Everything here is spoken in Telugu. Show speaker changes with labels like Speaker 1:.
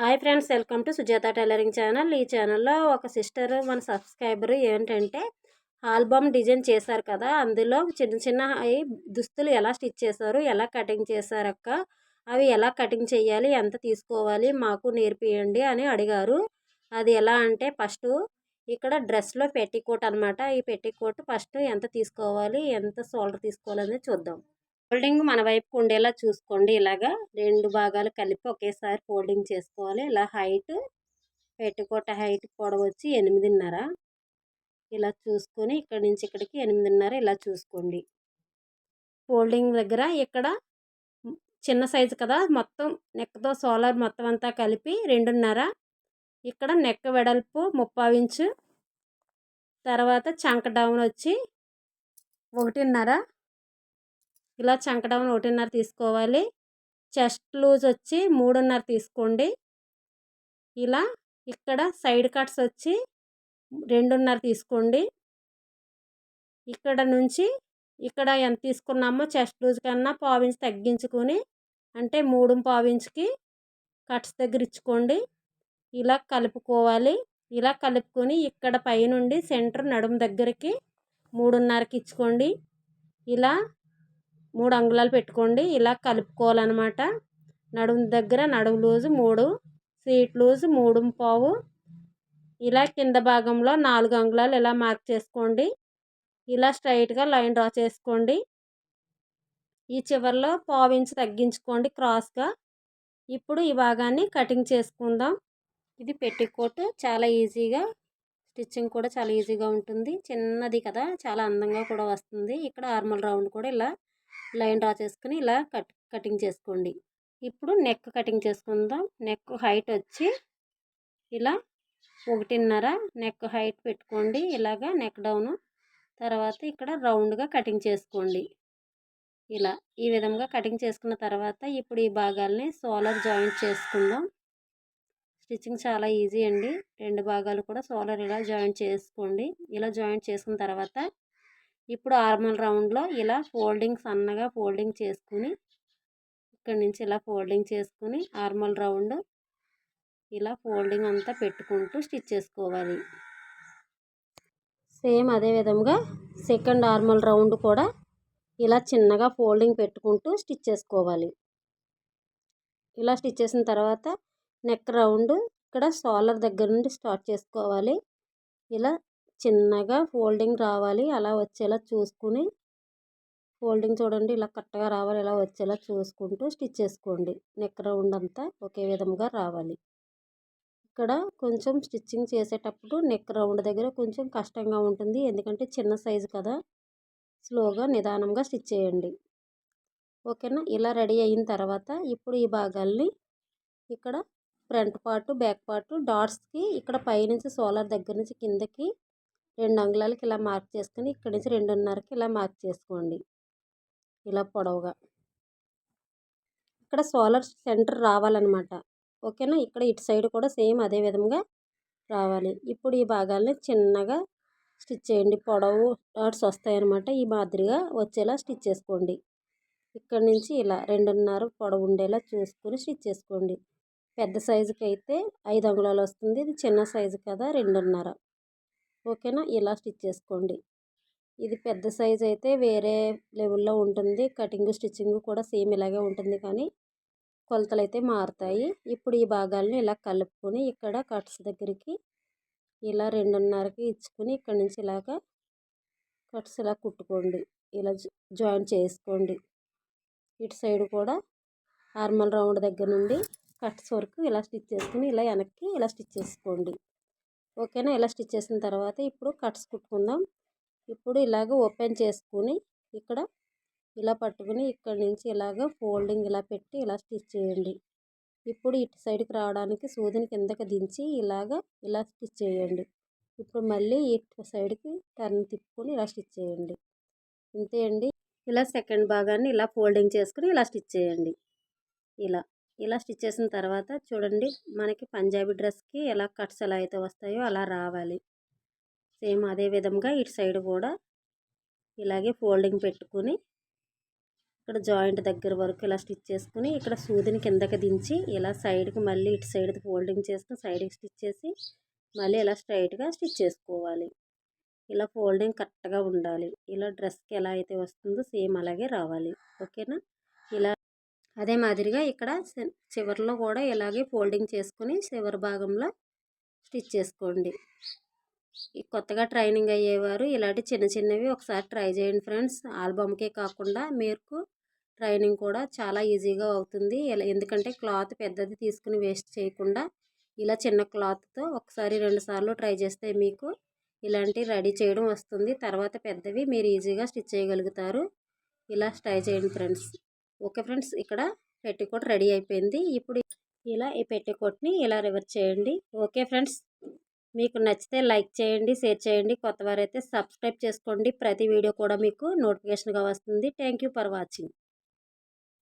Speaker 1: Hi friends welcome to Sujatha tailoring channel. ఈ ఛానల్లో ఒక సిస్టర్ మన సబ్స్క్రైబర్ ఏంటంటే ఆల్బమ్ డిజైన్ చేశారు కదా అందులో చిన్న చిన్న దుస్తులు ఎలా స్టిచ్ చేశారు ఎలా కటింగ్ చేశారక్క అవి ఎలా కటింగ్ చేయాలి ఎంత తీసుకోవాలి మాకు నేర్పియండి అని అడిగారు. అది ఎలా అంటే ఫస్ట్ ఇక్కడ డ్రెస్లో పెట్టికోట్ అనమాట ఈ పెట్టికోట్ ఫస్ట్ ఎంత తీసుకోవాలి ఎంత షోల్డర్ తీసుకోవాలని చూద్దాం. ఫోల్డింగ్ మన వైపుకు ఉండేలా చూసుకోండి. ఇలాగా రెండు భాగాలు కలిపి ఒకేసారి ఫోల్డింగ్ చేసుకోవాలి. ఇలా హైట్ పెట్టుకోట హైట్ పొడవు వచ్చి ఎనిమిదిన్నర. ఇలా చూసుకొని ఇక్కడి నుంచి ఇక్కడికి ఎనిమిదిన్నర ఇలా చూసుకోండి. ఫోల్డింగ్ దగ్గర ఇక్కడ చిన్న సైజు కదా మొత్తం నెక్తో సోలార్ మొత్తం అంతా కలిపి రెండున్నర. ఇక్కడ నెక్ వెడల్పు ముప్పావు ఇంచు. తర్వాత చంక డౌన్ వచ్చి ఒకటిన్నర. ఇలా చంకడం ఒకటిన్నర తీసుకోవాలి. చెస్ట్ లూజ్ వచ్చి మూడున్నర తీసుకోండి. ఇలా ఇక్కడ సైడ్ కట్స్ వచ్చి రెండున్నర తీసుకోండి. ఇక్కడ నుంచి ఇక్కడ ఎంత తీసుకున్నామో చెస్ట్ లూజ్ కన్నా పావించి తగ్గించుకొని అంటే మూడు పావించుకి కట్స్ దగ్గర ఇచ్చుకోండి. ఇలా కలుపుకోవాలి. ఇలా కలుపుకొని ఇక్కడ పైనుండి సెంటర్ నడుము దగ్గరికి మూడున్నరకి ఇచ్చుకోండి. ఇలా మూడు అంగుళాలు పెట్టుకోండి. ఇలా కలుపుకోవాలన్నమాట. నడుము దగ్గర నడుము లూజు మూడు సీట్ లూజు మూడు పావు. ఇలా కింద భాగంలో నాలుగు అంగుళాలు ఇలా మార్క్ చేసుకోండి. ఇలా స్ట్రైట్గా లైన్ డ్రా చేసుకోండి. ఈ చివరిలో పావు ఇంచు తగ్గించుకోండి క్రాస్గా ఇప్పుడు ఈ భాగాన్ని కటింగ్ చేసుకుందాం. ఇది పెట్టికోట్ చాలా ఈజీగా. స్టిచ్చింగ్ కూడా చాలా ఈజీగా ఉంటుంది. చిన్నది కదా చాలా అందంగా కూడా వస్తుంది. ఇక్కడ ఆర్మల్ రౌండ్ కూడా ఇలా లైన్ డ్రా చేసుకుని ఇలా కట్ కటింగ్ చేసుకోండి. ఇప్పుడు నెక్ కటింగ్ చేసుకుందాం. నెక్ హైట్ వచ్చి ఇలా ఒకటిన్నర నెక్ హైట్ పెట్టుకోండి. ఇలాగా నెక్ డౌన్. తర్వాత ఇక్కడ రౌండ్గా కటింగ్ చేసుకోండి. ఇలా ఈ విధంగా కటింగ్ చేసుకున్న తర్వాత ఇప్పుడు ఈ భాగాల్ని సోలర్ జాయింట్ చేసుకుందాం. స్టిచ్చింగ్ చాలా ఈజీ అండి. రెండు భాగాలు కూడా సోలర్ ఇలా జాయింట్ చేసుకోండి. ఇలా జాయింట్ చేసుకున్న తర్వాత ఇప్పుడు ఆర్మల్ రౌండ్లో ఇలా ఫోల్డింగ్ సన్నగా ఫోల్డింగ్ చేసుకుని ఇక్కడ నుంచి ఇలా ఫోల్డింగ్ చేసుకుని ఆర్మల్ రౌండ్ ఇలా ఫోల్డింగ్ అంతా పెట్టుకుంటూ స్టిచ్ చేసుకోవాలి. సేమ్ అదే విధంగా సెకండ్ ఆర్మల్ రౌండ్ కూడా ఇలా చిన్నగా ఫోల్డింగ్ పెట్టుకుంటూ స్టిచ్ చేసుకోవాలి. ఇలా స్టిచ్ చేసిన తర్వాత నెక్ రౌండ్ ఇక్కడ సోలర్ దగ్గర నుండి స్టార్ట్ చేసుకోవాలి. ఇలా చిన్నగా ఫోల్డింగ్ రావాలి. అలా వచ్చేలా చూసుకుని ఫోల్డింగ్ చూడండి. ఇలా కరెక్ట్గా రావాలి. ఇలా వచ్చేలా చూసుకుంటూ స్టిచ్ చేసుకోండి. నెక్ రౌండ్ అంతా ఒకే విధంగా రావాలి. ఇక్కడ కొంచెం స్టిచ్చింగ్ చేసేటప్పుడు నెక్ రౌండ్ దగ్గర కొంచెం కష్టంగా ఉంటుంది. ఎందుకంటే చిన్న సైజు కదా. స్లోగా నిదానంగా స్టిచ్ చేయండి. ఓకేనా? ఇలా రెడీ అయిన తర్వాత ఇప్పుడు ఈ భాగాల్ని ఇక్కడ ఫ్రంట్ పార్ట్ బ్యాక్ పార్ట్ డాట్స్కి ఇక్కడ పైనుంచి సోలార్ దగ్గర నుంచి కిందకి రెండు అంగుళాలకి ఇలా మార్క్ చేసుకుని ఇక్కడి నుంచి రెండున్నరకి ఇలా మార్క్ చేసుకోండి. ఇలా పొడవుగా. ఇక్కడ సోలార్ సెంటర్ రావాలన్నమాట. ఓకేనా? ఇక్కడ ఇటు సైడ్ కూడా సేమ్ అదే విధంగా రావాలి. ఇప్పుడు ఈ భాగాల్ని చిన్నగా స్టిచ్ చేయండి. పొడవు డాట్స్ వస్తాయన్నమాట. ఈ మాదిరిగా వచ్చేలా స్టిచ్ చేసుకోండి. ఇక్కడ నుంచి ఇలా రెండున్నర పొడవు ఉండేలా చూసుకొని స్టిచ్ చేసుకోండి. పెద్ద సైజుకి అయితే ఐదు అంగుళాలు వస్తుంది. ఇది చిన్న సైజు కదా రెండున్నర. ఓకేనా? ఇలా స్టిచ్ చేసుకోండి. ఇది పెద్ద సైజ్ అయితే వేరే లెవెల్లో ఉంటుంది. కటింగ్ స్టిచ్చింగ్ కూడా సేమ్ ఇలాగే ఉంటుంది కానీ కొలతలు అయితే మారుతాయి. ఇప్పుడు ఈ భాగాలను ఇలా కలుపుకొని ఇక్కడ కట్స్ దగ్గరికి ఇలా రెండున్నరకి ఇచ్చుకొని ఇక్కడ నుంచి ఇలాగా కట్స్ ఇలా కుట్టుకోండి. ఇలా జాయిన్ చేసుకోండి. ఇటు సైడ్ కూడా నార్మల్ రౌండ్ దగ్గర నుండి కట్స్ వరకు ఇలా స్టిచ్ చేసుకుని ఇలా వెనక్కి ఇలా స్టిచ్ చేసుకోండి. ఓకేనా? ఇలా స్టిచ్ చేసిన తర్వాత ఇప్పుడు కట్స్ కుట్టుకుందాం. ఇప్పుడు ఇలాగ ఓపెన్ చేసుకుని ఇక్కడ ఇలా పట్టుకుని ఇక్కడ నుంచి ఇలాగ ఫోల్డింగ్ ఇలా పెట్టి ఇలా స్టిచ్ చేయండి. ఇప్పుడు ఇటు సైడ్కి రావడానికి సూదిని కిందకి దించి ఇలాగ ఇలా స్టిచ్ చేయండి. ఇప్పుడు మళ్ళీ ఇటు సైడ్కి టర్న్ తిప్పుకొని ఇలా స్టిచ్ చేయండి. ఇంతే అండి. ఇలా సెకండ్ భాగాన్ని ఇలా ఫోల్డింగ్ చేసుకుని ఇలా స్టిచ్ చేయండి. ఇలా. ఇలా స్టిచ్ చేసిన తర్వాత చూడండి మనకి పంజాబీ డ్రెస్కి ఎలా కట్స్ ఎలా అయితే వస్తాయో అలా రావాలి. సేమ్ అదే విధంగా ఇటు సైడ్ కూడా ఇలాగే ఫోల్డింగ్ పెట్టుకుని ఇక్కడ జాయింట్ దగ్గర వరకు ఇలా స్టిచ్ చేసుకుని ఇక్కడ సూదిని కిందకి దించి ఇలా సైడ్కి మళ్ళీ ఇటు సైడ్ ఫోల్డింగ్ చేసుకుని సైడ్కి స్టిచ్ చేసి మళ్ళీ ఇలా స్ట్రైట్గా స్టిచ్ చేసుకోవాలి. ఇలా ఫోల్డింగ్ కరెక్ట్గా ఉండాలి. ఇలా డ్రెస్కి ఎలా అయితే వస్తుందో సేమ్ అలాగే రావాలి. ఓకేనా? ఇలా అదే మాదిరిగా ఇక్కడ చి- చివర్లో కూడా ఇలాగే ఫోల్డింగ్ చేసుకుని చివరి భాగంలో స్టిచ్ చేసుకోండి. కొత్తగా ట్రైనింగ్ అయ్యేవారు ఇలాంటి చిన్న చిన్నవి ఒకసారి ట్రై చేయండి ఫ్రెండ్స్. ఆల్బమ్కే కాకుండా మీకు ట్రైనింగ్ కూడా చాలా ఈజీగా అవుతుంది. ఇలా ఎందుకంటే క్లాత్ పెద్దది తీసుకుని వేస్ట్ చేయకుండా ఇలా చిన్న క్లాత్తో ఒకసారి రెండుసార్లు ట్రై చేస్తే మీకు ఇలాంటి రెడీ చేయడం వస్తుంది. తర్వాత పెద్దవి మీరు ఈజీగా స్టిచ్ చేయగలుగుతారు. ఇలా ట్రై చేయండి ఫ్రెండ్స్. ఓకే ఫ్రెండ్స్ ఇక్కడ పెట్టికోట్ రెడీ అయిపోయింది. ఇప్పుడు ఇలా ఈ పెట్టికోట్ని ఇలా రివర్స్ చేయండి. ఓకే ఫ్రెండ్స్ మీకు నచ్చితే లైక్ చేయండి షేర్ చేయండి. కొత్తవారైతే సబ్స్క్రైబ్ చేసుకోండి. ప్రతి వీడియో కూడా మీకు నోటిఫికేషన్గా వస్తుంది. Thank you for watching.